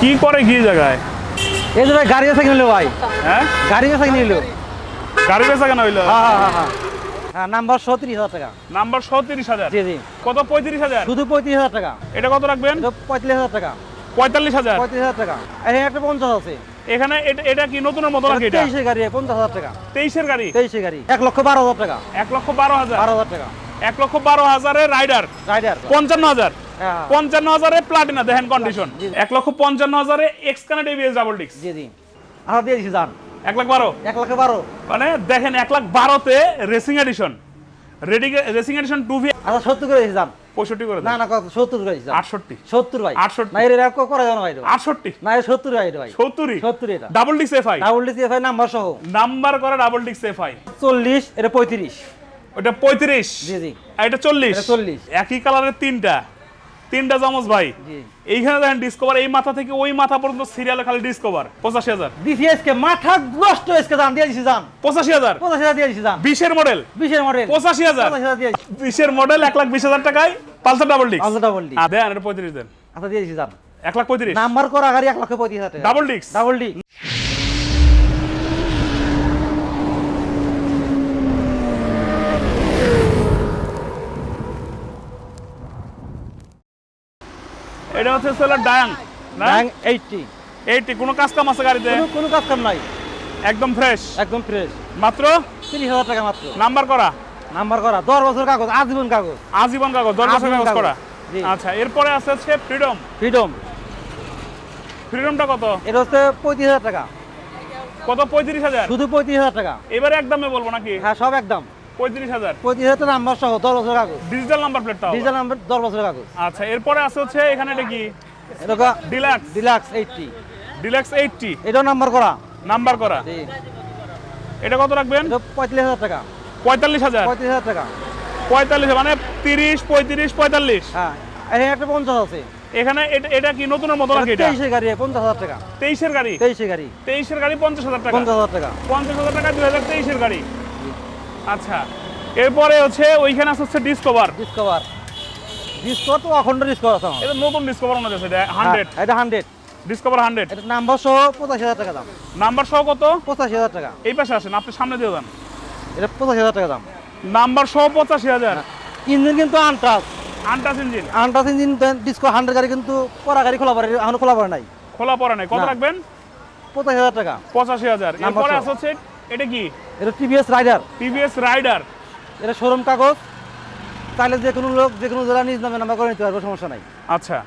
কি করে কি জায়গায়? এই যে ভাই গাড়ি আছে কিনলো ভাই। হ্যাঁ? গাড়ি আছে কিনলো গাড়ি বেচা কেন হইল? হ্যাঁ হ্যাঁ হ্যাঁ হ্যাঁ। হ্যাঁ নাম্বার সত্রিশ হাজার টাকা। নাম্বার সত্রিশ হাজার? জি জি। কত? পঁয়ত্রিশ হাজার? শুধু পঁয়ত্রিশ হাজার টাকা। এটা কত রাখবেন? পঁয়ত্রিশ হাজার টাকা। পঁয়তাল্লিশ হাজার? পঁয়ত্রিশ হাজার টাকা। এখানে একটা পঞ্চাশ আছে। এখানে এটা এটা কি নতুনের মতো নাকি এটা? তেইশের গাড়ি পঞ্চাশ হাজার টাকা। তেইশের গাড়ি? তেইশের গাড়ি। এক লক্ষ বারো হাজার টাকা। এক লক্ষ বারো হাজার? বারো হাজার টাকা। এক লক্ষ বারো হাজারের রাইডার? রাইডার। পঞ্চান্ন হাজার? পঞ্চান্ন হাজারে প্লাটিনা দেখেন কন্ডিশন এক লক্ষ পঞ্চান্ন হাজারে এক্স এবিএস ডাবল ডিক্স জি জি। আমরা দিয়ে দিচ্ছি যান এক লাখ বারো? এক লক্ষ বারো। মানে দেখেন এক লাখ বারোতে racing edition ready racing edition two V আচ্ছা সত্তর করে দিচ্ছি যান পঁয়ষট্টি করে না না সত্তর করে দিচ্ছি আটষট্টি। সত্তর ভাই। 68 না এর এরকম করা যাবে ভাই আটষট্টি। না এর সত্তর ভাই ভাই। সত্তরই? সত্তর এটা। ডাবল ডিক্স FI double DC FI number সহ। নাম্বার করা ডাবল ডিক্স এফআই চল্লিশ এটা পঁয়ত্রিশ। ওটা পঁয়ত্রিশ। জি জি। এটা চল্লিশ। 40 একই কালারের তিনটা। তিনটা জামজ ভাই। এইখানে দেখেন ডিসকভার এই মাথা থেকে ওই মাথা পর্যন্ত সিরিয়ালে খালি ডিসকভার পঁচাশি হাজার। ডিসিএস কে মাথা নষ্ট এসকে দাম দিয়ে দিছি যান পঁচাশি হাজার। পঁচাশি হাজার দিয়ে দিছি যান বিশের মডেল বিশের মডেল পঁচাশি হাজার। বিশের মডেল এক লাখ বিশ হাজার টাকায় পালসার ডাবল ডিক্স আলাদা ডাবল ডি দেন এটা পঁয়ত্রিশ দেন। আচ্ছা দিয়ে দিছি যান এক লাখ পঁয়ত্রিশ। নাম্বার করা গাড়ি এক লাখ পঁয়ত্রিশ হাজার ডাবল ডিক্স ডাবল ডি এটা হচ্ছে সেলার ডায়াং ব্যাং এইটটি এইটি কোনো কাজ কাম আছে গাড়িতে? কোনো কাজ কাম নাই। একদম ফ্রেশ একদম ফ্রেশ মাত্র? তিরিশ হাজার টাকা মাত্র। নাম্বার করা? নাম্বার করা দশ বছর কাগজ আজীবন কাগজ। আজীবন কাগজ দশ বছর কাগজ। করা? আচ্ছা এরপরে আছে হচ্ছে ফ্রিডম ফ্রিডম ফ্রিডমটা কত? এটা হচ্ছে পঁয়ত্রিশ হাজার টাকা। কত? পঁয়ত্রিশ হাজার? শুধু পঁয়ত্রিশ হাজার টাকা। এবারে একদমে বলব নাকি? হ্যাঁ সব একদম। পঁয়ত্রিশ হাজার। পঁয়ত্রিশ হাজার নাম্বার সহ দশ বছর কাগজ। ডিজিটাল নাম্বার প্লেটটা ডিজিটাল নাম্বার দশ বছর কাগজ। আচ্ছা এরপরে আছে হচ্ছে এখানে এটা কি? এরকম deluxe deluxe eighty deluxe eighty এটাও নাম্বার করা। নাম্বার করা। এটা কত রাখবেন? এটা হাজার টাকা। পঁয়তাল্লিশ হাজার। পঁয়ত্রিশ হাজার টাকা। পঁয়তাল্লিশ মানে তিরিশ পঁয়ত্রিশ পঁয়তাল্লিশ। হ্যাঁ একটা পঞ্চাশ আছে। এখানে এটা- কি নতুনের মতো নাকি এটা? তেইশের গাড়ি পঞ্চাশ হাজার টাকা। তেইশের গাড়ি? তেইশের গাড়ি। তেইশের গাড়ি পঞ্চাশ হাজার টাকা। পঞ্চাশ হাজার টাকা। পঞ্চাশ হাজার টাকা দুই হাজার তেইশের গাড়ি। আচ্ছা এরপরে হচ্ছে ওইখানে আছে হচ্ছে ডিসকভার ডিসকভার ডিসকভার তো অখণ্ড ডিসকভার আছে এটা নতুন ডিসকভার মনে হচ্ছে হান্ড্রেড হ্যাঁ, এটা হান্ড্রেড ডিসকভার হান্ড্রেড এটা নাম্বার সহ পঁচাশি হাজার টাকা দাম। নাম্বার সহ কত? পঁচাশি হাজার টাকা। এই পাশে আসেন আপনি সামনে দিয়ে যান। এটা পঁচাশি হাজার টাকা দাম। নাম্বার সহ পঁচাশি হাজার। ইঞ্জিন কিন্তু আনটাস আনটাস ইঞ্জিন আনটাস ইঞ্জিন ডিসকো হান্ড্রেড গাড়ি কিন্তু পরা গাড়ি খোলা পারে এখন খোলা পারে নাই। খোলা পড়া নাই। কত রাখবেন? পঁচাশি হাজার টাকা। পঁচাশি হাজার। এরপরে। আছে হচ্ছে এটা কি? এটা টিভিএস রাইডার টিভিএস রাইডার এটা শোরুম কাগজ। চাইলে যে কোনো লোক যে কোনো জেলা নিজ নামে নাম্বার করে নিতে পারবে সমস্যা নাই। আচ্ছা।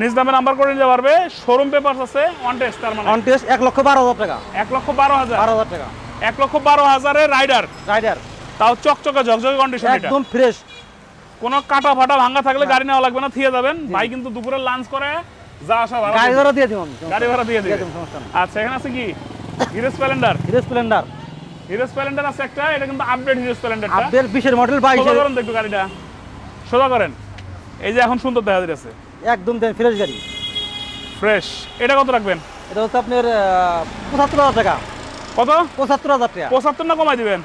নিজ নামে নাম্বার করে নিতে পারবে। শোরুম পেপার আছে অন টেস্ট তার মানে। অন টেস্ট এক লক্ষ বারো হাজার টাকা। এক লক্ষ বারো হাজার। বারো হাজার টাকা। এক লক্ষ বারো হাজারের রাইডার রাইডার তাও চকচকে ঝকঝকে কন্ডিশন এটা। একদম ফ্রেশ কোনো কাটা ফাটা ভাঙা থাকলে গাড়ি নেওয়া লাগবে না থিয়ে যাবেন। ভাই কিন্তু দুপুরে লাঞ্চ করে যা আসা ভাড়া গাড়ি। ভাড়া দিয়ে দিব গাড়ি ভাড়া দিয়ে দিয়ে দিব। আচ্ছা এখানে আছে কি? Hero Splendor Hero Splendor Hero Splendor আছে একটা এটা কিন্তু আপডেট হিরো স্প্লেন্ডারটা আপডেট বিশের মডেল সোজা করেন তো গাড়িটা। সোজা করেন। এই যে এখন সুন্দর দেখা যাচ্ছে একদম দেন ফ্রেশ গাড়ি। ফ্রেশ এটা কত রাখবেন? এটা হচ্ছে আপনার পঁচাত্তর হাজার টাকা। কত? পঁচাত্তর হাজার টাকা। পঁচাত্তর না কমাই দিবেন?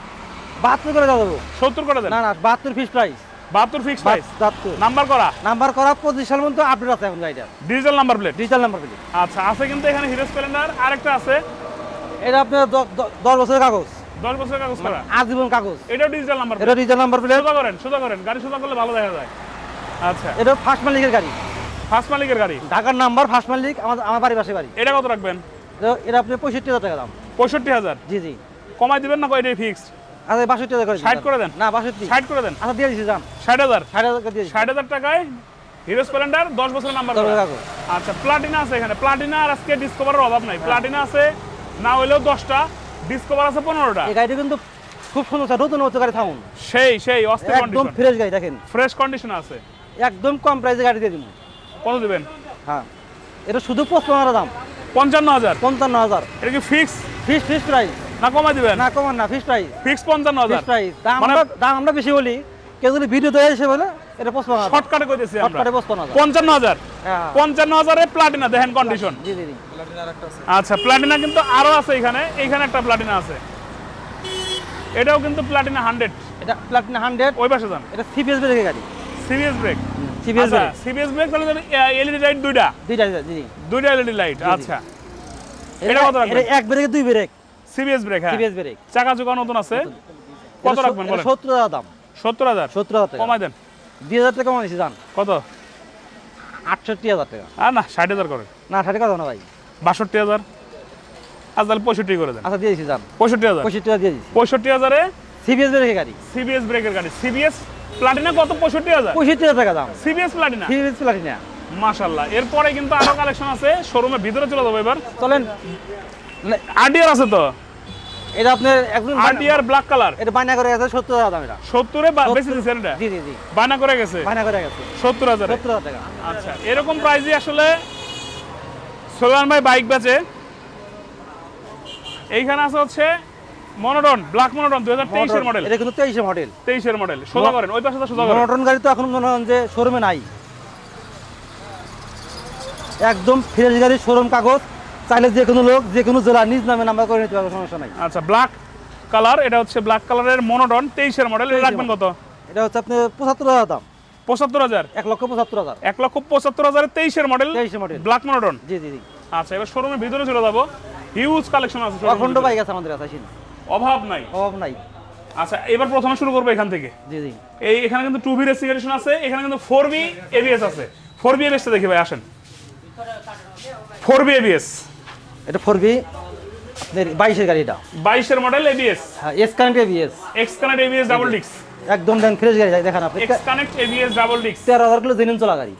বাহাত্তর করে দেবো সত্তর করে দেন। না না বাহাত্তর ফিস প্রাইস বাহাত্তর ফিক্স প্রাইস বাহাত্তর নাম্বার করা? নাম্বার করা পঁচিশ সাল পর্যন্ত আপডেট আছে এখন গাড়িটা digital number plate digital number plate আচ্ছা আছে কিন্তু এখানে হিরো স্প্লেন্ডার আরেকটা আছে। এটা আপনার দশ বছরের কাগজ। দশ বছরের কাগজ করা আজীবন কাগজ। এটাও ডিজিটাল নাম্বার এটা ডিজিটাল নাম্বার প্লেট। সোজা করেন সোজা করেন। গাড়ি সোজা করলে ভালো দেখা যায়। আচ্ছা। এটা ফার্স্ট মালিকের গাড়ি। ফার্স্ট মালিকের গাড়ি? ঢাকার নাম্বার ফার্স্ট মালিক আমার আমার বাড়ি পাশে বাড়ি এটা কত রাখবেন? এটা- এটা আপনি পঁয়ষট্টি হাজার টাকা দাম। পঁয়ষট্টি হাজার? জি জি। কমাই দিবেন না এটাই ফিক্সড আচ্ছা বাষট্টি হাজার করে দিন। ষাট করে দেন। না বাষট্টি। ষাট করে দেন? আচ্ছা দিয়ে দিচ্ছি যান। ষাট হাজার? ষাট হাজার দিয়ে ষাট হাজার টাকায় হিরো স্প্লেন্ডার দশ বছরের নাম্বার আচ্ছা প্লাটিনা আছে এখানে। প্লাটিনা আর আজকে ডিসকভারের অভাব নাই। প্লাটিনা আছে না হইলেও দশটা ডিসকভার আছে পনেরোটা। এই গাড়িটা কিন্তু খুব সুন্দর স্যার নতুন নতুন গাড়ি থাকুন সেই সেই অস্থির একদম ফ্রেশ গাড়ি দেখেন। ফ্রেশ কন্ডিশন আছে। একদম কম প্রাইসে গাড়ি দিয়ে দিব। কত দিবেন? হ্যাঁ। এটা শুধু পঁচপন্ন হাজার দাম। পঞ্চান্ন হাজার। পঞ্চান্ন হাজার। এটা কি ফিক্স ফিস ফিস প্রাইস না কমাই দিবেন? না কমান না ফিস প্রাইস ফিক্স পঞ্চান্ন হাজার। প্রাইস দাম মানে- আমরা দাম আমরা বেশি বলি। কেউ যদি ভিডিও দেয় এসে বলে এটা পঁচপন্ন হাজার। শর্টকাটে কইতেছি আমরা। শর্টকাটে পঁচপন্ন হাজার। পঞ্চান্ন হাজার। পঞ্চান্ন হাজারে প্লাটিনা দেখেন কন্ডিশন জি জি জি। আচ্ছা প্লাটিনা কিন্তু আরও আছে এখানে। এখানে একটা প্লাটিনা আছে। এটাও কিন্তু প্লাটিনা হান্ড্রেড এটা প্লাটিনা হান্ড্রেড ওই পাশে যান। এটা সিপিএস ব্রেকের গাড়ি। Serious brake CBS CBS brake তাহলে এলইডি লাইট দুইটা। দুইটা জি দুইটা এলইডি লাইট আচ্ছা। এটা কত রাখবেন? এক ব্রেকে দুই ব্রেক সিবিএস ব্রেক হ্যাঁ। সিবিএস ব্রেক চাকা চোকা নতুন আছে। কত রাখবেন বলেন? সত্তর হাজার দাম। সত্তর হাজার। সত্তর হাজার টাকা। কমাই দেন। দুই হাজার টাকা কমাইছি দাম কত? আটষট্টি হাজার টাকা। আর না ষাট হাজার করে। না ষাট কথা না ভাই। বাষট্টি হাজার? আজ তাহলে পঁয়ষট্টি করে দেন। আচ্ছা দিয়ে দিচ্ছি দাম পঁয়ষট্টি হাজার? পঁয়ষট্টি টাকা দিয়ে দিচ্ছি পঁয়ষট্টি হাজারে? সিবিএস ব্রেকের গাড়ি। সিবিএস ব্রেকের গাড়ি। সিবিএস প্লাটিনা কত? পঁয়ষট্টি হাজার? পঁয়ষট্টি হাজার টাকা দাম। সিবিএস প্লাটিনা সিবিএস প্লাটিনা মাশাল্লাহ এরপরে কিন্তু আরও কালেকশন আছে। শোরুমের ভিতরে চলে যাব এবার। চলেন। না, আরটিআর আছে তো? এটা আপনার একদম আরটিআর ব্ল্যাক কালার। এটা বায়না করে গেছে দাম এটা সত্তরে বা- বেশি দিচ্ছে এটা? জি জি জি। বায়না করে গেছে? বায়না করে গেছে। টাকা। আচ্ছা এরকম আসলে সোলান ভাই বাইক বেচে। এইখানে আছে হচ্ছে মনোটন ব্ল্যাক মনোটন দুই হাজার তেইশের মডেল এটা কিন্তু তেইশের মডেল তেইশের মডেল সোজা করেন ওই পাশে সোজা করেন। মনোটন গাড়ি তো এখন মনে হয় যে শোরুমে নাই। একদম ফ্রেশ গাড়ি শোরুম কাগজ। চাইলে যে কোনো লোক যে কোনো জেলা নিজ নামে নাম্বার করে নিতে পারবে সমস্যা নাই। আচ্ছা ব্ল্যাক কালার এটা হচ্ছে ব্ল্যাক কালারের মনোটন তেইশের মডেল রাখবেন কত? এটা হচ্ছে আপনার পঁচাত্তর হাজার দাম। পঁচাত্তর হাজার? এক লক্ষ পঁচাত্তর হাজার। এক লক্ষ পঁচাত্তর হাজার তেইশের মডেল তেইশের মডেল ব্ল্যাক মনোটন জি জি জি। আচ্ছা এবার শোরুমের ভিতরে চলে যাব। হিউজ কালেকশন আছে অখণ্ড বাইক আছে আমাদের কাছে আসেন। অভাব নাই। অভাব নাই। আচ্ছা এবার প্রথমে শুরু করব এখান থেকে। জি জি। এই এখানে কিন্তু টু ভি রেসিং এডিশন আছে এখানে কিন্তু ফোর বি এবিএস আছে। ফোর বি এবিএসটা দেখি ভাই আসেন। ফোর বি এবিএস এটা ফোর বি আপনার বাইশের গাড়ি এটা। বাইশের মডেল এবিএস হ্যাঁ S connect ABS X connect ABS double ডিক্স একদম দেন ফ্রেশ গাড়ি দেখেন আপনি। এক্স কানেক্ট এবিএস ডাবল ডিক্স তেরো হাজার কিলো জেনুইন চলা গাড়ি।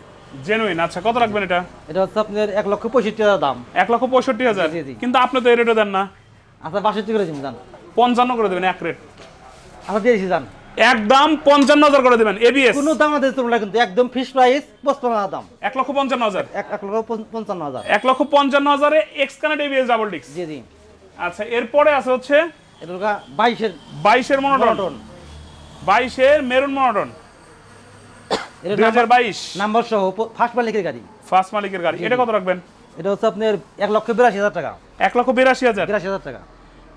জেনুইন আচ্ছা কত রাখবেন এটা? এটা হচ্ছে আপনার এক লক্ষ পঁয়ষট্টি হাজার দাম। এক লক্ষ পঁয়ষট্টি হাজার। কিন্তু আপনি তো এই রেটে দেন না। আচ্ছা বাষট্টি করে দিন যান। পঞ্চান্ন করে দেবেন এক রেট আচ্ছা দিয়েছি যান। একদম পঞ্চান্ন হাজার করে দেবেন এবিএস কোনো দাম আমাদের তোমরা কিন্তু একদম ফিক্স প্রাইস পঁচপান্ন হাজার দাম। এক লক্ষ পঞ্চান্ন হাজার। এক লক্ষ পঞ্চান্ন হাজার। এক লক্ষ পঞ্চান্ন হাজারে এক্স কানেক্ট এবিএস ডাবল ডিক্স জি জি। আচ্ছা এরপরে আছে হচ্ছে এটা বাইশের বাইশের মনোটন বাইশের মেরুন মনোটন দুই হাজার বাইশ। নাম্বার সহ ফার্স্ট মালিকের গাড়ি। ফার্স্ট মালিকের গাড়ি। এটা কত রাখবেন? এটা হচ্ছে আপনার এক লক্ষ বিরাশি হাজার টাকা। এক লক্ষ বিরাশি হাজার। বিরাশি হাজার টাকা।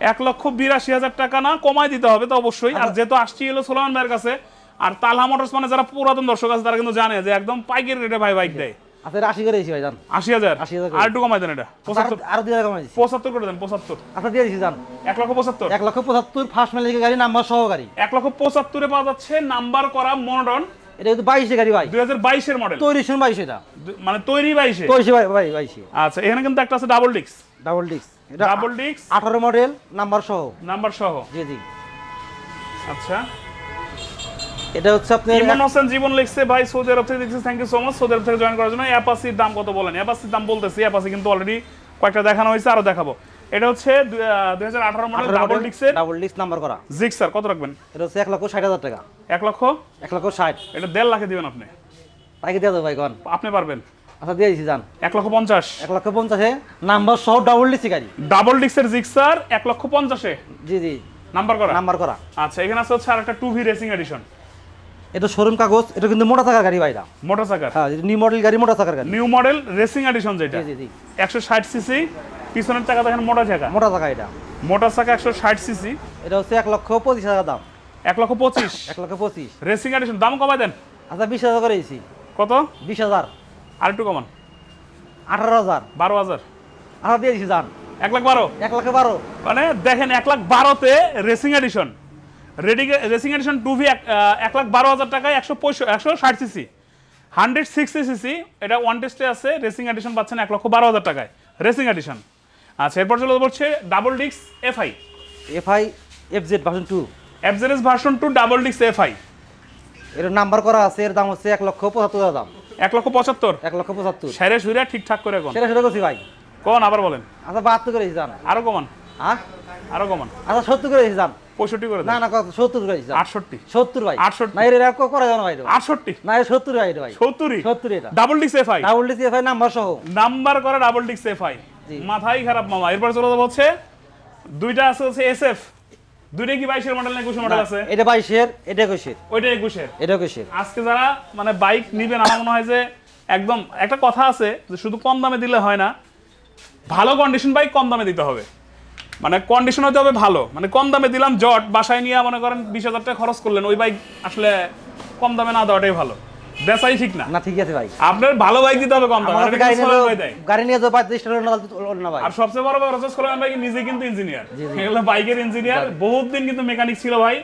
এক লক্ষ বিরাশি হাজার টাকা না কমায় দিতে হবে তো অবশ্যই। আর যেহেতু আসছি এলো সোলামান ভাইয়ের কাছে আর তালহা মোটরস মানে যারা পুরাতন দর্শক আছে তারা কিন্তু জানে যে একদম পাইকারি রেটে ভাই বাইক দেয়। আচ্ছা আশি করে দিয়েছি ভাই যান। আশি হাজার? 80,000 করে। আর একটু কমাই দেন এটা। পঁচাত্তর আরো- আরও দুই হাজার কমাই দিচ্ছি। পঁচাত্তর করে দেন পঁচাত্তর। আচ্ছা দিয়ে দিচ্ছি যান। এক লক্ষ পঁচাত্তর। এক লক্ষ পঁচাত্তর ফার্স্ট মালিকের গাড়ি নাম্বার সহ গাড়ি। এক লক্ষ পঁচাত্তরে পাওয়া যাচ্ছে নাম্বার করা মনোটন এটা কিন্তু বাইশে গাড়ি ভাই। দুই হাজার বাইশের মডেল তৈরি শুন বাইশ এটা। মানে তৈরি বাইশে? তৈরি ভাই বাইশে। আচ্ছা এখানে কিন্তু একটা আছে ডাবল ডিক্স ডাবল ডিস্ক এটা ডাবল ডিক্স আঠারো মডেল নাম্বার সহ। নাম্বার সহ। জি জি। আচ্ছা। এটা হচ্ছে আপনার ইমন হোসেন জীবন লিখছে ভাই সৌদি আরব থেকে দেখছি thank you so much Saudi Arab থেকে জয়েন করার জন্য। অ্যাপাসির দাম কত বলেন? অ্যাপাসির দাম বলতেছি অ্যাপাসি কিন্তু অলরেডি কয়েকটা দেখানো হয়েছে আরও দেখাবো। এটা হচ্ছে দুই হাজার আঠারো মডেল ডাবল ডিক্সের ডাবল ডিস্ক নাম্বার করা। জিক্সার কত রাখবেন? এটা হচ্ছে এক লক্ষ ষাট হাজার টাকা। এক লক্ষ? এক লক্ষ ষাট। এটা দেড় লাখে দিবেন আপনি। তাকে দিয়ে দেবো ভাই কন? আপনি পারবেন। আচ্ছা দিয়ে দিচ্ছি যান। এক লক্ষ পঞ্চাশ। এক লক্ষ পঞ্চাশে নাম্বার সহ ডাবল ডিসি গাড়ি। ডাবল ডিক্সের জিক্সার এক লক্ষ পঞ্চাশে। জি জি। নাম্বার করা? নাম্বার করা। আচ্ছা এখানে আছে হচ্ছে আর একটা টু ভি রেসিং এডিশন এটা শোরুম কাগজ এটা কিন্তু মোটা থাকার গাড়ি ভাইটা মোটর সাইকেল হ্যাঁ নিউ মডেল গাড়ি মোটা থাকার গাড়ি। নিউ মডেল রেসিং এডিশন যেটা। জি জি জি। একশো ষাট সিসি পিছনের চাকা দেখেন মোটা চাকা। মোটা চাকা এটা। মোটর চাকা একশো ষাট সিসি এটা হচ্ছে এক লক্ষ পঁচিশ হাজার দাম। এক লক্ষ পঁচিশ। এক লক্ষ পঁচিশ। রেসিং এডিশন দাম কমাই দেন। আচ্ছা বিশ হাজার করে দিয়েছি কত? বিশ হাজার। আর একটু কমান। আঠারো হাজার। বারো হাজার। আচ্ছা দিয়ে দিচ্ছি যান এক লাখ বারো। এক লক্ষ বারো। মানে দেখেন এক লাখ বারোতে racing edition ready racing edition two V এক লাখ বারো হাজার টাকায় একশো পঁয়ষ- একশো ষাট সিসি হান্ড্রেড সিক্সটি সিসি এটা ওয়ান টেস্টে আছে রেসিং এডিশন পাচ্ছেন এক লক্ষ বারো হাজার টাকায়। রেসিং এডিশন আচ্ছা এরপর চলে বলছে ডাবল ডিক্স FI FI F Z version two FZS version two double ডিক্স এফআই এর নাম্বার করা আছে এর দাম হচ্ছে এক লক্ষ পঁচাত্তর হাজার দাম। এক লক্ষ পঁচাত্তর? এক লক্ষ পঁচাত্তর। সেরে সুইরা ঠিকঠাক করে কোন? সেটা সেটা করছি ভাই। কোন আবার বলেন। আচ্ছা বাহাত্তর করে দিয়েছি যান আরও কমান। হ্যাঁ আরও কমান। আচ্ছা সত্তর করে দিয়েছি যান পঁয়ষট্টি করে না না সত্তর যান। আটষট্টি। সত্তর ভাই। 68 না এর করা যাবে না ভাই। আটষট্টি। না এর সত্তর ভাই ভাই। সত্তরই। সত্তর এটা। ডাবল ডিক্স FI double disc FI number সহ। নাম্বার করা ডাবল ডিক্স এফআই। মাথাই খারাপ মামা। এরপর চলে যাব হচ্ছে দুইটা আছে হচ্ছে এসএফ দুইটা কি বাইশের মডেল না একুশের মডেল আছে? এটা বাইশের এটা একুশের। ওইটা একুশের। এটা একুশের। আজকে যারা মানে বাইক নিবেন আমার মনে হয় যে একদম একটা কথা আছে যে শুধু কম দামে দিলে হয় না ভালো কন্ডিশন বাইক কম দামে দিতে হবে। মানে কন্ডিশন হতে হবে ভালো। মানে কম দামে দিলাম জট বাসায় নিয়ে মনে করেন বিশ হাজার টাকা খরচ করলেন ওই বাইক আসলে কম দামে না দেওয়াটাই ভালো। বেচাই ঠিক না। না ঠিক আছে ভাই। আপনার ভালো বাইক দিতে হবে কম দামে গাড়ি নিয়ে দেয়। গাড়ি নিয়ে যাও টাকা না না ভাই। আর সবচেয়ে বড় ভাই নিজে কিন্তু ইঞ্জিনিয়ার। এগুলো বাইকের ইঞ্জিনিয়ার বহুত দিন কিন্তু মেকানিক ছিল ভাই।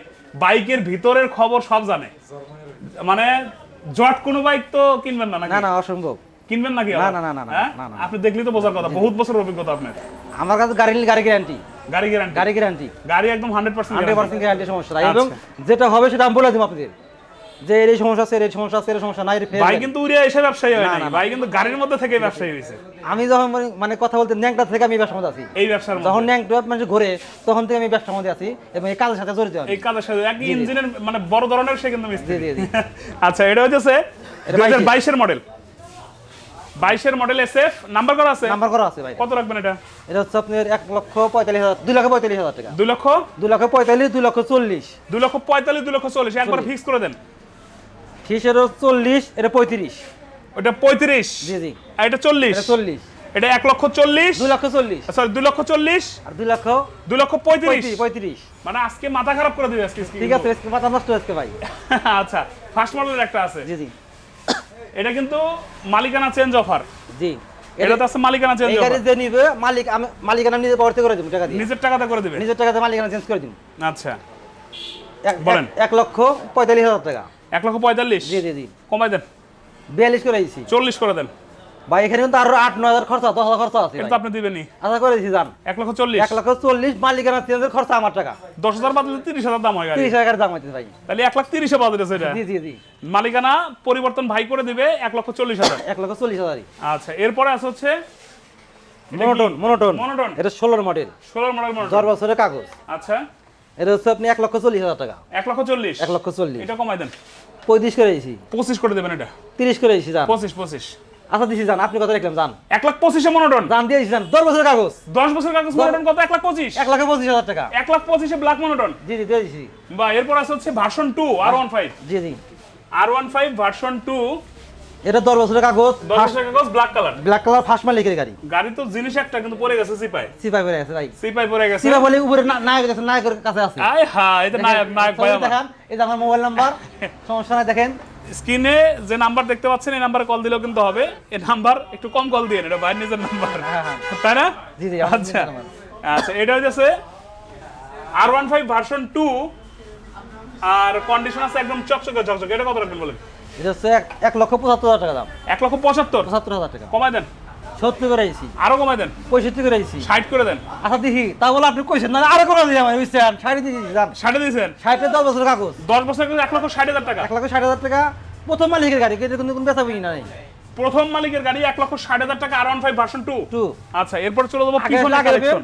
বাইকের ভিতরের খবর সব জানে। মানে জট কোনো বাইক তো কিনবেন না না না অসম্ভব। কিনবেন নাকি না, না, না, না, না, হ্যাঁ? আপনি দেখলি তো বোঝার কথা। বহুত বছর অভিজ্ঞতা আপনার। আমার কাছে গাড়ি নিলে গাড়ি গ্যারান্টি গাড়ি গ্যারান্টি গাড়ি গ্যারান্টি গাড়ি একদম hundred hundred percent percent guarantee সমস্যা আচ্ছা। এবং যেটা হবে সেটা আমি বলে দেবো আপনাদের। যে এর সমস্যা আছে এর সমস্যা আছে এর সমস্যা নাই ভাই কিন্তু উড়িয়া এসে ব্যবসায়ী হয় না। ভাই কিন্তু গাড়ির মধ্যে থেকে ব্যবসায়ী হয়েছে। আমি যখন মানে- মানে কথা বলতে ন্যাংটা থেকে আমি ব্যবসার মধ্যে আছি। এই ব্যবসার যখন ন্যাংটা মানুষ ঘুরে তখন থেকে আমি ব্যবসার মধ্যে আছি এবং এই কাজের সাথে জড়িত এই কাজের সাথে এক ইঞ্জিনের মানে বড় ধরনের সে কিন্তু মিস্ত্রি। জি, জি, জি। আচ্ছা এটা হচ্ছে এটা দুই হাজার বাইশের মডেল। বাইশের মডেল এস এফ নাম্বার করা আছে? নাম্বার করা আছে ভাই। কত রাখবেন এটা? এটা হচ্ছে আপনার এক লক্ষ পঁয়তাল্লিশ হাজার দুই লক্ষ পঁয়তাল্লিশ হাজার টাকা। দুই লক্ষ? দুই লক্ষ পঁয়তাল্লিশ দুই লক্ষ চল্লিশ। দুই লক্ষ পঁয়তাল্লিশ দুই লক্ষ চল্লিশ। একবার ফিক্স করে দেন। ফিসের চল্লিশ? এটা পঁয়ত্রিশ। ওটা পঁয়ত্রিশ? জি জি। এটা চল্লিশ? চল্লিশ। এটা এক লক্ষ চল্লিশ? দুই লক্ষ চল্লিশ। সরি দুই লক্ষ চল্লিশ? আর দুই লক্ষ দুই লক্ষ পঁয়ত্রিশ? পঁয়ত্রিশ মানে আজকে মাথা খারাপ করে দিবে আজকে ঠিক আছে আজকে মাথা নষ্ট আজকে ভাই। আচ্ছা ফার্স্ট মডেলের একটা আছে। জি জি। এটা কিন্তু মালিকানা চেঞ্জ অফার জি। এটা তো আছে মালিকানা চেঞ্জ অফার যে নিবে মালিক আমি মালিকানা নিজে পাওয়ার করে দিব টাকা দিয়ে। নিজের টাকাতে করে দিবে? নিজের টাকাতে মালিকানা চেঞ্জ করে দিব। আচ্ছা। বলেন। এক লক্ষ পঁয়তাল্লিশ হাজার টাকা। এক লক্ষ পঁয়তাল্লিশ। জি জি জি। কমাই দেন। বিয়াল্লিশ করে চল্লিশ করে দেন। ভাই এখানে কিন্তু আরও আট নয় হাজার খরচা দশ হাজার খরচা আছে এটা আপনি দিবেনই। আশা করে দিয়েছি জান এক লক্ষ চল্লিশ। এক লক্ষ চল্লিশ মালিকানা চেঞ্জের খরচা আমার টাকা। দশ হাজার বাদলে তিরিশ হাজার দাম হয় তিরিশ হাজার দাম হচ্ছে ভাই। তাহলে এক লাখ তিরিশে এটা। জি জি জি। মালিকানা পরিবর্তন ভাই করে দিবে এক লক্ষ চল্লিশ হাজার। এক লক্ষ চল্লিশ হাজারই। আচ্ছা এরপরে আছে হচ্ছে মনোটন মনোটন। মনোটন। এটা ষোলোর মডেল। ষোলো মডেল দশ বছরের কাগজ। আচ্ছা। এটা হচ্ছে আপনি এক লক্ষ চল্লিশ হাজার টাকা। এক লক্ষ চল্লিশ। এক লক্ষ চল্লিশ। এটা কমাই দেন। পঁয়ত্রিশ করে দিয়েছি পঁচিশ করে দেবেন এটা। তিরিশ করে দিয়েছি যান পঁচিশ পঁচিশ। আচ্ছা দিয়েছি যান আপনি কত দেখলাম জান? এক লাখ পঁচিশে মনোটন যান দিয়ে দিয়েছি যান দশ বছরের কাগজ। দশ বছরের কাগজ মনোটন কত? এক লাখ পঁচিশ। এক লাখ পঁচিশ হাজার টাকা। এক লাখ পঁচিশে ব্ল্যাক মনোটন জি জি দিয়ে দিয়েছি বা এরপর আছে হচ্ছে version two R one five জি জি। R one five version two এটা দশ বছরের কাগজ দশ বছর কাগজ black colour black colour first মালিকের গাড়ি। গাড়ি তো জিনিস একটা কিন্তু পড়ে গেছে সিপাই। সিপাই করে আছে ভাই সিপাই পড়ে গেছে। সিপাই বলে উপরে না- নায়ক আছে নায়কের কাছে আছে। আয় হ্যাঁ এটা নায়ক নায়ক ভাই দেখান যে আমার মোবাইল নাম্বার সমস্যা নাই দেখেন। স্ক্রিনে যে নাম্বার দেখতে পাচ্ছেন এই নাম্বারে কল দিলেও কিন্তু হবে। এই নাম্বার একটু কম কল দিয়ে এটা ভাইয়ের নিজের নাম্বার। হ্যাঁ, হ্যাঁ। তাই না? জি, জি, আচ্ছা। আচ্ছা এটা হচ্ছে R one five version two আর কন্ডিশন আছে একদম চকচকে চকচকে। এটা কত রাখবেন বলেন? এটা হচ্ছে এক- লক্ষ পঁচাত্তর হাজার টাকা দাম। এক লক্ষ পঁচাত্তর? পঁচাত্তর হাজার টাকা। কমাই দেন। সত্তর করে আইছি আরও কমাই দেন। পঁয়ষট্টি করে আইছি ষাট করে দেন। আচ্ছা দেখি। তা বলে আপনি কইছেন না আরও করে দিয়ে আমার বুঝছেন? ষাট দিয়ে জান। ষাটে দিয়েছেন? ষাটের দশ বছরের কাগজ। দশ বছর এক লক্ষ ষাট হাজার টাকা। এক লক্ষ ষাট হাজার টাকা। প্রথম মালিকের গাড়ি কিন্তু কোনো বেচা বিক্রি নাই। প্রথম মালিকের গাড়ি এক লক্ষ ষাট হাজার টাকা R one five version two. Two. আচ্ছা এরপর চলে যাব পিছনে কালেকশন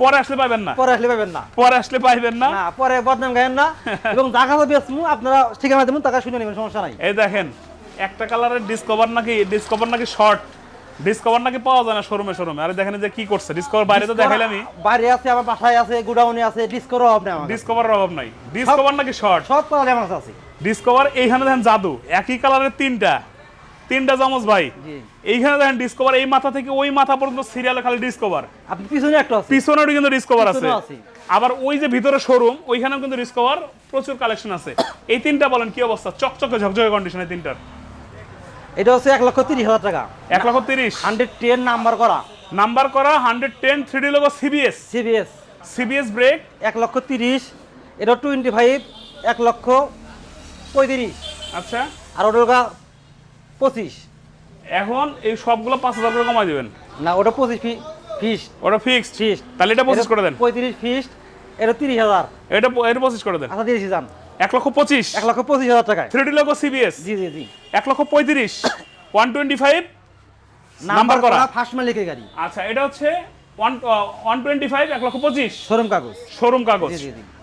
পরে আসলে পাবেন না। পরে আসলে পাবেন না। পরে আসলে পাইবেন না। না পরে বদনাম গায়েন না। এবং তো বেচমু আপনারা ঠিকানা দেবেন টাকা শুনে নেবেন সমস্যা নাই। এই দেখেন একটা কালারের ডিসকভার নাকি ডিসকভার নাকি শর্ট ডিসকভার নাকি পাওয়া যায় না শোরুমে শোরুমে আরে দেখেন যে কি করছে ডিসকভার বাইরে তো দেখাইলামই বাইরে আছে আমার বাসায় আছে গুডাউনে আছে ডিসকোর অভাব নেই। ডিসকভারের অভাব নাই। ডিসকভার নাকি শর্ট সব পাওয়া আমার আছে। ডিসকভার এইখানে দেখেন জাদু একই কালারের তিনটা। তিনটা চামচ ভাই। এইখানে দেখেন ডিসকভার এই মাথা থেকে ওই মাথা পর্যন্ত সিরিয়ালে খালি ডিসকভার আপনি পিছনে একটা আছে। পিছনেও কিন্তু ডিসকভার আছে। আবার ওই যে ভিতরে শোরুম ওইখানেও কিন্তু ডিসকভার প্রচুর কালেকশন আছে। এই তিনটা বলেন কি অবস্থা? চকচকে ঝকঝকে কন্ডিশনে তিনটার। এটা হচ্ছে এক লক্ষ তিরিশ হাজার টাকা। এক লক্ষ তিরিশ। হান্ড্রেড টেন নাম্বার করা। নাম্বার করা hundred ten three D logo CBS CBS CBS brake এক লক্ষ তিরিশ। এটা টোয়েন্টি ফাইভ এক লক্ষ পঁয়ত্রিশ। আচ্ছা। আর ওটা পঁচিশ। এখন এই সবগুলো পাঁচ হাজার করে কমাই দেবেন। না ওটা পঁচিশ ফিস ওটা ফিক্সড। ফিস তাহলে এটা পঁচিশ করে দেন। পঁয়ত্রিশ ফিস এটা তিরিশ হাজার। এটা এটা পঁচিশ করে দেন। আচ্ছা দিয়েছি যান। এক লক্ষ পঁচিশ। এক লক্ষ পঁচিশ হাজার টাকায়। থ্রি ডি লোক সিবিএস জি জি জি। এক লক্ষ পঁয়ত্রিশ। ওয়ান টোয়েন্টি ফাইভ নাম্বার করা। ফার্স্ট মালিকের গাড়ি। আচ্ছা এটা হচ্ছে ওয়ান টোয়েন্টি ফাইভ এক লক্ষ পঁচিশ। শোরুম কাগজ। শোরুম কাগজ।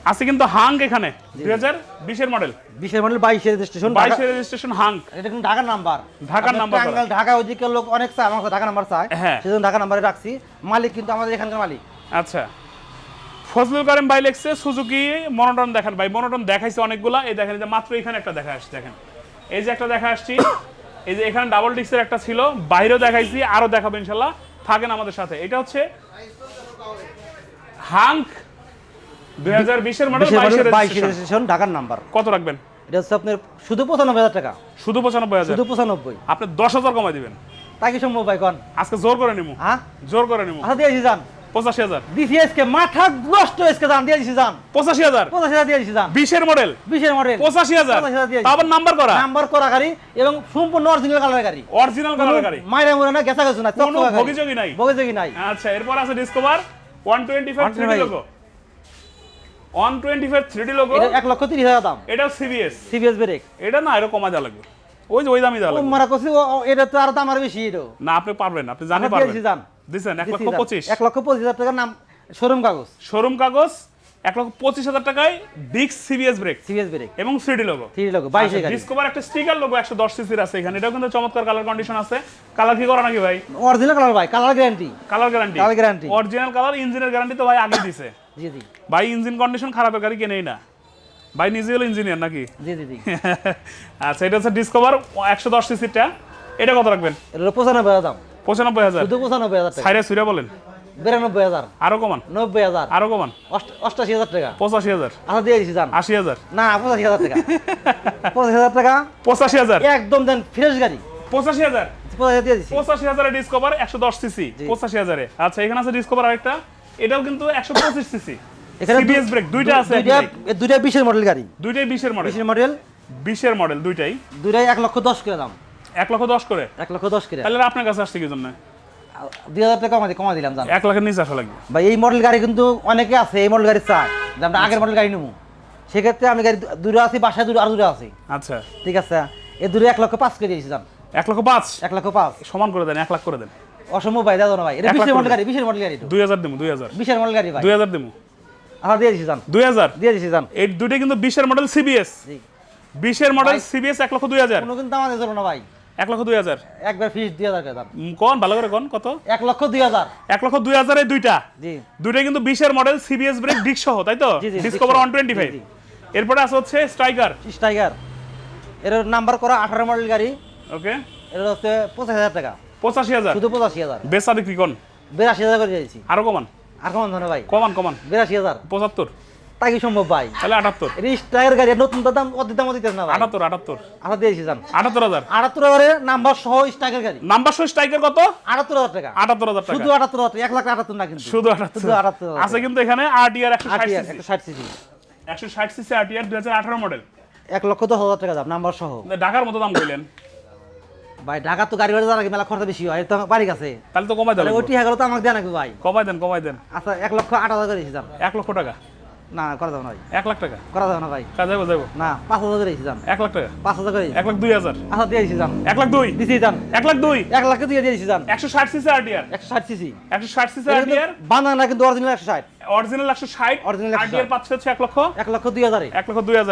আছে কিন্তু হাঙ্ক এখানে দুই হাজার বিশের মডেল। বিশের মডেল বাইশের রেজিস্ট্রেশন বাইশের রেজিস্ট্রেশন হাঙ্ক এটা কিন্তু ঢাকার নাম্বার। ঢাকার নাম্বার। ঢাকা ওইদিকে লোক অনেক চায় আমার ঢাকা নাম্বার চায়। হ্যাঁ। সেজন্য ঢাকা নাম্বারে রাখছি। মালিক কিন্তু আমাদের এখানকার মালিক। আচ্ছা। ফজলুল করিম ভাই লেখছে সুজুকি মনোটন দেখান। ভাই মনোটন দেখাইছে অনেকগুলা। এই দেখেন যে মাত্র এখানে একটা দেখা আসছে দেখেন। এই যে একটা দেখা আসছি এই যে এখানে ডাবল ডিক্সের একটা ছিল বাইরেও দেখাইছি আরও দেখাবো ইনশাল্লাহ। থাকেন আমাদের সাথে। এটা হচ্ছে হাঙ্ক দুই হাজার বিশের মডেল বিশের বাইশের ঢাকার নাম্বার। কত রাখবেন? এটা হচ্ছে আপনার শুধু পঁচানব্বই হাজার টাকা। শুধু পঁচানব্বই হাজার? শুধু পঁচানব্বই। আপনি দশ হাজার কমাই দিবেন। তাই কি সম্ভব ভাই কন। আজকে জোর করে নিবো হ্যাঁ? জোর করে নিবো আচ্ছা দিয়েছি যান। পঁচাশি হাজার। দিছি আজকে মাথা নষ্ট আজকে যান দিয়ে দিছি পঁচাশি হাজার। পঁচাশি হাজার দিয়ে দিছি বিশের মডেল বিশের মডেল পঁচাশি হাজার। পঁচাশি হাজার দিয়েছি। আবার নাম্বার করা। নাম্বার করা গাড়ি এবং সম্পূর্ণ অরিজিনাল কালার গাড়ি। অরিজিনাল কালার গাড়ি। মাইরা মুরে না গেছা গেছো না কোনো ভোগীযোগী নাই। ভোগীযোগী নাই। আচ্ছা এরপর আছে discover one twenty five three 125 logo এটা লক্ষ তিরিশ হাজার দাম। এটাও সিবিএস সিবিএস ব্রেক এটা না এটা কমা দেওয়া লাগবে। ওই যে ওই দামই ও লাগবে। মারা কছি এটা তো আর দাম আর বেশি এটা না আপনি পারবেন আপনি জানি পারবেন। দিয়েছি যান দিচ্ছেন এক লক্ষ পঁচিশ। এক লক্ষ পঁচিশ হাজার টাকার নাম শোরুম কাগজ। শোরুম কাগজ এক লক্ষ পঁচিশ হাজার টাকায় ডিক্স সিবিএস ব্রেক সিবিএস ব্রেক এবং three D logo three logo বাইশে ডিসকভার একটা স্টিকার লোগো একশো দশ সিসির আছে এখানে। এটাও কিন্তু চমৎকার কালার কন্ডিশন আছে। কালার কি করা নাকি ভাই? অরিজিনাল কালার ভাই colour guarantee colour guarantee Colour guarantee। Original colour ইঞ্জিনের গ্যারান্টি তো ভাই আগে দিছে। জি জি। ভাই ইঞ্জিন কন্ডিশন খারাপের গাড়ি কেনেই না। ভাই নিজে হলো ইঞ্জিনিয়ার নাকি? জি জি জি। আচ্ছা এটা হচ্ছে ডিসকভার একশো দশ সিসিটা এটা কত রাখবেন? এটা পঁচানব্বই দাম। পঁচানব্বই হাজার। শুধু পঁচানব্বই হাজার টাকা। সুইরা বলেন? বিরানব্বই হাজার। আরও কমান। নব্বই হাজার। আরও কমান। অষ্টাশি হাজার টাকা। পঁচাশি হাজার। আচ্ছা দিয়ে দিছি আশি হাজার। না পঁচাশি হাজার টাকা। পঁচাশি হাজার টাকা? পঁচাশি হাজার। একদম দেন ফ্রেশ গাড়ি। পঁচাশি হাজার। পঁচাশি হাজার দিয়ে দিছি। পঁচাশি হাজারে ডিসকভার একশো দশ সিসি পঁচাশি হাজারে। আচ্ছা এখানে আছে ডিসকভার আরেকটা। এটাও কিন্তু একশো পঁচিশ সিসি এখানে সিবিএস ব্রেক দুইটা আছে দুইটা বিশের মডেল গাড়ি। দুইটাই বিশের মডেল বিশের মডেল বিশের মডেল দুইটাই। দুইটাই এক লক্ষ দশ করে দাম। এক লক্ষ দশ করে? এক লক্ষ দশ করে। তাহলে আপনার কাছে আসছে কি জন্য দুই হাজার টাকা কমা কমা দিলাম জান। এক লাখের নিচে আসা লাগবে। ভাই এই মডেল গাড়ি কিন্তু অনেকে আছে এই মডেল গাড়ি চায়। যে আমরা আগের মডেল গাড়ি নেব। সেক্ষেত্রে আমি গাড়ি দূরে আছি বাসায় দূরে আর দূরে আছি। আচ্ছা। ঠিক আছে? এই দূরে এক লক্ষ পাঁচ করে দিয়েছি জান। এক লক্ষ পাঁচ? এক লক্ষ পাঁচ। সমান করে দেন এক লাখ করে দেন। অসম্ভব ভাই দাদা ভাই। এটা বিশের মডেল গাড়ি বিশের মডেল গাড়ি দুই হাজার দিমু দুই হাজার। বিশের মডেল গাড়ি ভাই। দুই হাজার দিমু। আমরা দিয়ে দিছি জান। দুই হাজার? দিয়ে দিছি জান। এই দুইটা কিন্তু বিশের মডেল সিবিএস বিশের মডেল সিবিএস এক লক্ষ দুই হাজার। কোনো কিন্তু আমাদের জন্য না ভাই। এক লক্ষ দুই হাজার। একবার ফিস দুই হাজার দাম। কোন ভালো করে কোন কত? এক লক্ষ দুই হাজার। এক লক্ষ দুই হাজারে দুইটা। জি। দুইটা কিন্তু বিশের মডেল সিবিএস ব্রেক ডিক সহ তাই তো? Discover one twenty five. এরপরে আছে হচ্ছে স্ট্রাইকার স্ট্রাইগার এর নাম্বার করা আঠারো মডেল গাড়ি। ওকে এটা হচ্ছে পঁচাশ হাজার টাকা। পঁচাশি হাজার। শুধু পঁচাশি হাজার। বেচা বিক্রি কোন? বিরাশি হাজার করে দিয়েছি। আরও কমান। আর কমান ধরে ভাই। কমান কমান। বিরাশি হাজার। পঁচাত্তর। কি সম্ভব ভাই? তাহলে আটাত্তর। এটা স্ট্রাইগার গাড়ি নতুন দাম অতি দাম দিতেছে না ভাই? আটাত্তর আটাত্তর। আচ্ছা দিয়েছি জান। আটাত্তর হাজার। আটাত্তর হাজারের নাম্বার সহ স্ট্রাইগার গাড়ি। নাম্বার সহ স্ট্রাইকার কত? আটাত্তর হাজার টাকা। আটাত্তর হাজার টাকা। শুধু আটাত্তর হাজার এক লাখ আটাত্তর না কিন্তু। শুধু আটাত্তর। আটাত্তর আছে কিন্তু এখানে আরটিআর একশো ষাট সিসি একশো ষাট সিসি আরটিআর দুই হাজার আঠারো মডেল এক লক্ষ দশ হাজার টাকা দাম নাম্বার সহ। ঢাকার মতো দাম কইলেন। ভাই ঢাকা তো গাড়ি ভাড়া যাওয়ার মেলা খরচা বেশি হয় তো বাড়ি কাছে। তাহলে তো কমাই দেন ওটি হাজার তো আমাকে দেয় নাকি ভাই। কমাই দেন কমাই দেন। আচ্ছা এক লক্ষ আট হাজার করে দিয়েছি এক লক্ষ টাকা। না করা যাবে না ভাই। এক লাখ টাকা? করা যাবে না ভাই। কাজ যাব যাব না পাঁচ হাজার করে দিয়েছি যান। এক লাখ টাকা? পাঁচ হাজার করে এক লাখ দুই হাজার? আচ্ছা দিয়ে দিয়েছি যান। এক লাখ দুই? দিছি যান। এক লাখ দুই? এক লাখে দিয়ে দিয়েছি যান। একশো ষাট সিসি আরডিআর একশো ষাট সিসি। একশো ষাট সিসি আরডিআর বান্দা না কিন্তু অরিজিনাল একশো ষাট। অরিজিনাল একশো ষাট? 160 আরটিআর পাচ্ছে হচ্ছে এক লক্ষ? এক লক্ষ দুই হাজারে। এক লক্ষ দুই হাজার।